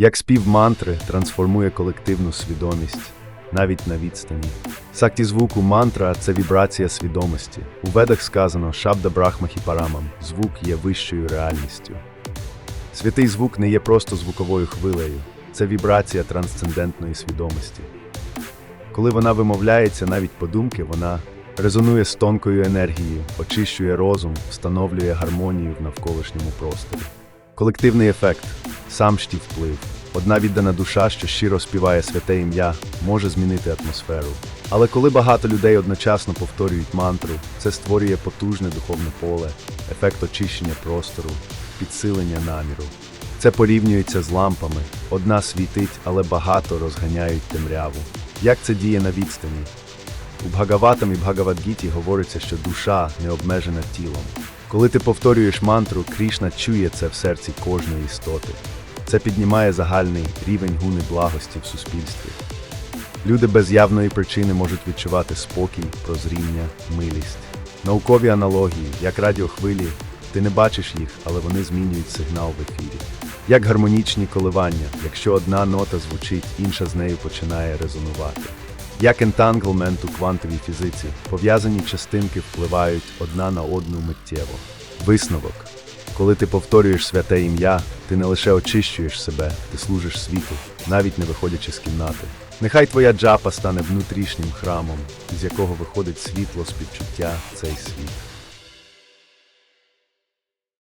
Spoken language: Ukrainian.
Як спів мантри трансформує колективну свідомість навіть на відстані. Сакті звуку мантра це вібрація свідомості. У ведах сказано Шабда Брахмахі Парамам звук є вищою реальністю. Святий звук не є просто звуковою хвилею, це вібрація трансцендентної свідомості. Коли вона вимовляється, навіть подумки, вона резонує з тонкою енергією, очищує розум, встановлює гармонію в навколишньому просторі. Колективний ефект сам ж ті вплив. Одна віддана душа, що щиро співає святе ім'я, може змінити атмосферу. Але коли багато людей одночасно повторюють мантру, це створює потужне духовне поле, ефект очищення простору, підсилення наміру. Це порівнюється з лампами. Одна світить, але багато розганяють темряву. Як це діє на відстані? У Бхагаватам і Бхагавадгіті говориться, що душа не обмежена тілом. Коли ти повторюєш мантру, Крішна чує це в серці кожної істоти. Це піднімає загальний рівень гуни благості в суспільстві. Люди без явної причини можуть відчувати спокій, прозріння, милість. Наукові аналогії, як радіохвилі, ти не бачиш їх, але вони змінюють сигнал в ефірі. Як гармонічні коливання, якщо одна нота звучить, інша з нею починає резонувати. Як ентанглмент у квантовій фізиці, пов'язані частинки впливають одна на одну миттєво. Висновок. Коли ти повторюєш святе ім'я, ти не лише очищуєш себе, ти служиш світу, навіть не виходячи з кімнати. Нехай твоя джапа стане внутрішнім храмом, з якого виходить світло співчуття цей світ.